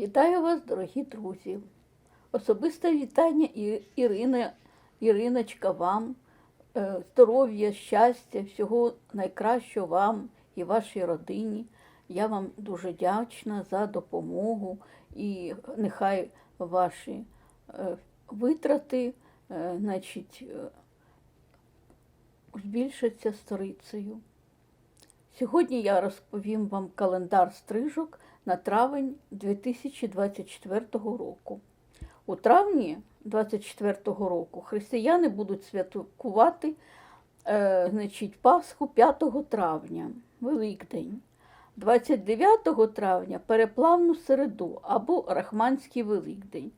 Вітаю вас, дорогі друзі. Особисте вітання Ірина, Іриночка вам. Е, Здоров'я, щастя, всього найкращого вам і вашій родині. Я вам дуже вдячна за допомогу і нехай ваші е, витрати е, значить, збільшаться сторицею. Сьогодні я розповім вам календар стрижок на травень 2024 року. У травні 2024 року християни будуть святкувати е, значить, Пасху 5 травня, Великдень. 29 травня переплавну середу або Рахманський Великдень.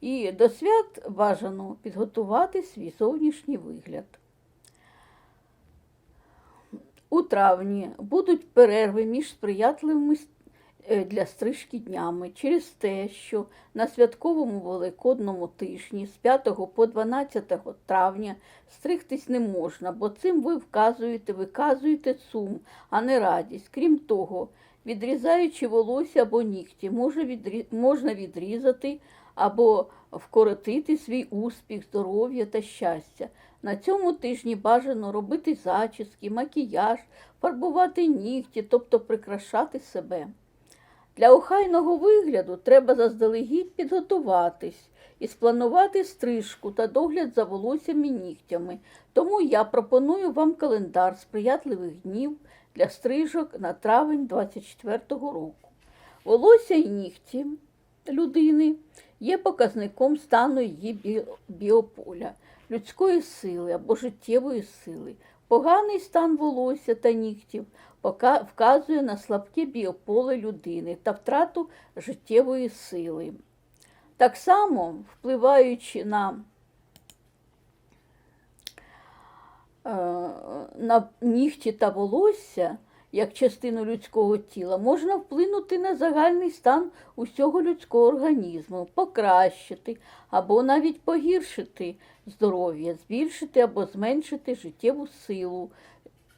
І до свят бажано підготувати свій зовнішній вигляд. У травні будуть перерви між сприятливими для стрижки днями через те, що на святковому великодному тижні з 5 по 12 травня стригтись не можна, бо цим ви вказуєте, виказуєте сум, а не радість. Крім того, відрізаючи волосся або нігті, можна відрізати або вкоротити свій успіх, здоров'я та щастя. На цьому тижні бажано робити зачіски, макіяж, фарбувати нігті, тобто прикрашати себе. Для охайного вигляду треба заздалегідь підготуватись і спланувати стрижку та догляд за волоссям і нігтями. Тому я пропоную вам календар сприятливих днів для стрижок на травень 24-го року. Волосся і нігті людини є показником стану її біополя, людської сили або життєвої сили. Поганий стан волосся та нігтів вказує на слабке біополе людини та втрату життєвої сили. Так само, впливаючи на, е, на нігті та волосся, як частину людського тіла, можна вплинути на загальний стан усього людського організму, покращити або навіть погіршити здоров'я, збільшити або зменшити життєву силу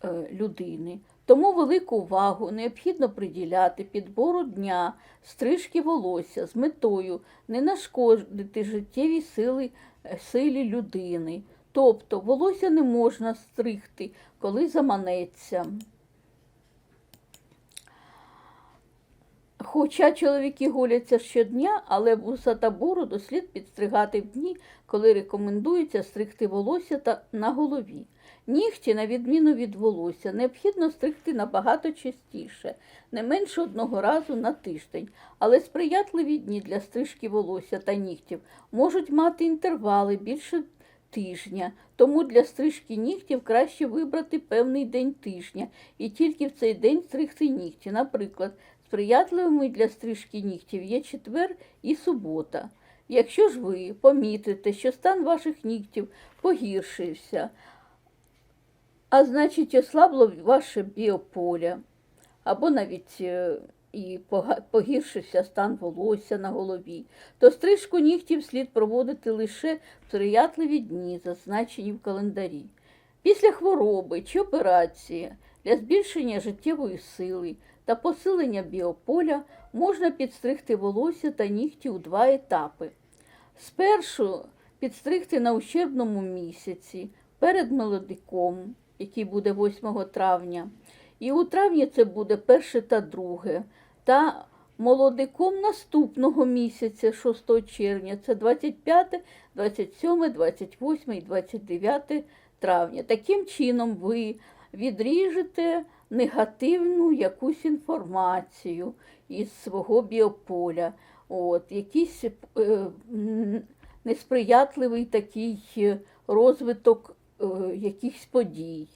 е, людини. Тому велику увагу необхідно приділяти підбору дня, стрижки волосся з метою не нашкодити життєвій сили, е, силі людини. Тобто волосся не можна стригти, коли заманеться. Хоча чоловіки голяться щодня, але вуса та бороду слід підстригати в дні, коли рекомендується стригти волосся та на голові. Нігті, на відміну від волосся, необхідно стригти набагато частіше, не менше одного разу на тиждень, але сприятливі дні для стрижки волосся та нігтів можуть мати інтервали більше тижня, тому для стрижки нігтів краще вибрати певний день тижня і тільки в цей день стригти нігті. Наприклад, сприятливими для стрижки нігтів є четвер і субота. Якщо ж ви помітите, що стан ваших нігтів погіршився, а значить ослабло ваше біополе, або навіть е, і погіршився стан волосся на голові, то стрижку нігтів слід проводити лише в сприятливі дні, зазначені в календарі. Після хвороби чи операції для збільшення життєвої сили та посилення біополя можна підстригти волосся та нігті у два етапи. Спершу підстригти на ущербному місяці перед молодиком, який буде 8 травня. І у травні це буде перше та друге. Та молодиком наступного місяця, 6 червня, це 25, 27, 28 і 29 травня. Таким чином ви відріжете негативну якусь інформацію із свого біополя. От, якийсь е, несприятливий такий е, розвиток е, якихось подій.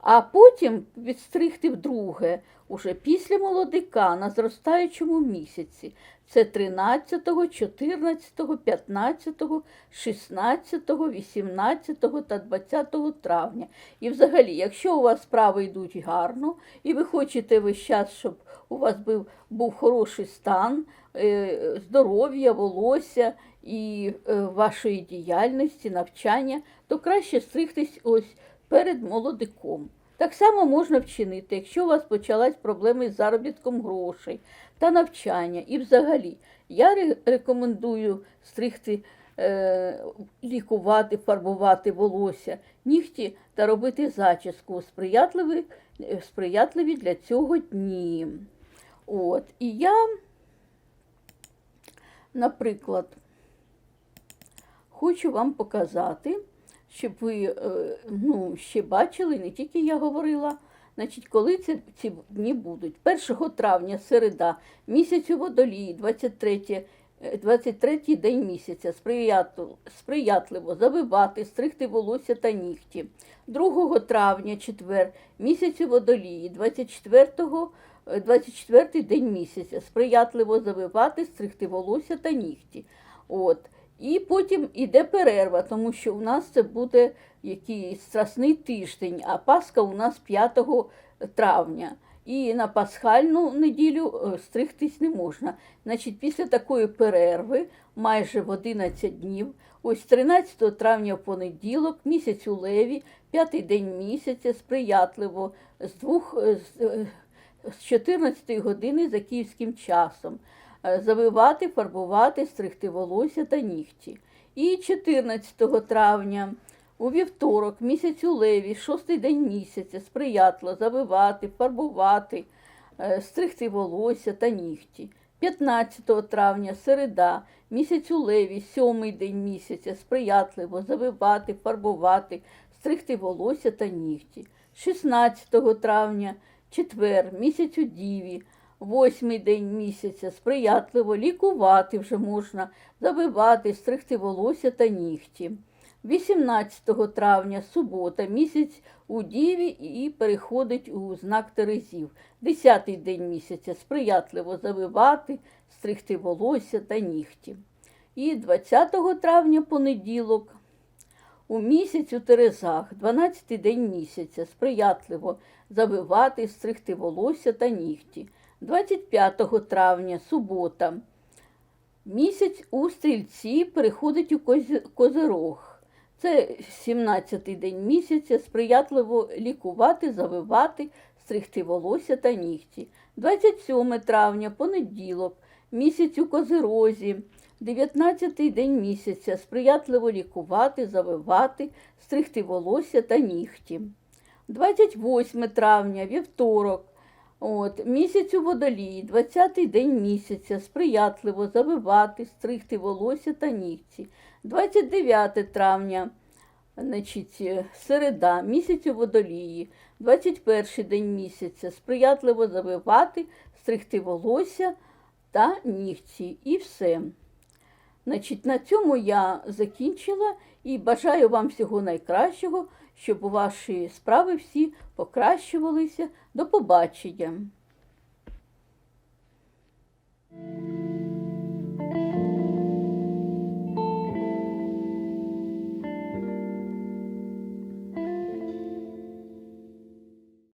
А потім відстригти вдруге, уже після молодика на зростаючому місяці. Це 13, 14, 15, 16, 18 та 20 травня. І взагалі, якщо у вас справи йдуть гарно, і ви хочете весь час, щоб у вас був, був хороший стан, е, здоров'я, волосся і е, вашої діяльності, навчання, то краще стригтись ось перед молодиком. Так само можна вчинити, якщо у вас почалась проблеми з заробітком грошей та навчання. І взагалі, я рекомендую стригти, е, лікувати, фарбувати волосся, нігті та робити зачіску сприятливі, сприятливі для цього дні. От. І я, наприклад, хочу вам показати, щоб ви е, ну, ще бачили, не тільки я говорила, значить, коли це, ці дні будуть. 1 травня, середа, місяць у водолії, 23, е, 23 день місяця, сприятливо, завивати, стригти волосся та нігті. 2 травня, четвер, місяць у водолії, 24 е, 24 день місяця, сприятливо завивати, стригти волосся та нігті. От. І потім іде перерва, тому що у нас це буде якийсь страсний тиждень, а Пасха у нас 5 травня. І на пасхальну неділю е, стригтись не можна. Значить, після такої перерви, майже в 11 днів, ось 13 травня понеділок, місяць у леві, п'ятий день місяця, сприятливо, з двох е, з, е, з 14 години за київським часом е, завивати, фарбувати, стригти волосся та нігті. І 14 травня у вівторок, місяць у леві, шостий день місяця, сприятливо завивати, фарбувати, е, стригти волосся та нігті. 15 травня, середа, місяць у леві, сьомий день місяця, сприятливо завивати, фарбувати, стригти волосся та нігті. 16 травня, четвер, місяць у діві, восьмий день місяця, сприятливо лікувати вже можна, завивати, стригти волосся та нігті. 18 травня, субота, місяць у Діві і переходить у знак Терезів. Десятий день місяця сприятливо завивати, стригти волосся та нігті. І 20 травня, понеділок, у місяць у Терезах, 12-й день місяця, сприятливо завивати, стригти волосся та нігті. 25 травня, субота, місяць у стрільці переходить у Кози- козирог. Це 17-й день місяця, сприятливо лікувати, завивати, стригти волосся та нігті. 27 травня, понеділок, місяць у козирозі, 19-й день місяця, сприятливо лікувати, завивати, стригти волосся та нігті. 28 травня, вівторок, От, місяць у водолії, 20-й день місяця, сприятливо завивати, стригти волосся та нігті. 29 травня, значить, е, середа, місяць у водолії, 21 день місяця, сприятливо завивати, стригти волосся та нігті. І все. Значить, на цьому я закінчила і бажаю вам всього найкращого, щоб ваші справи всі покращувалися. До побачення!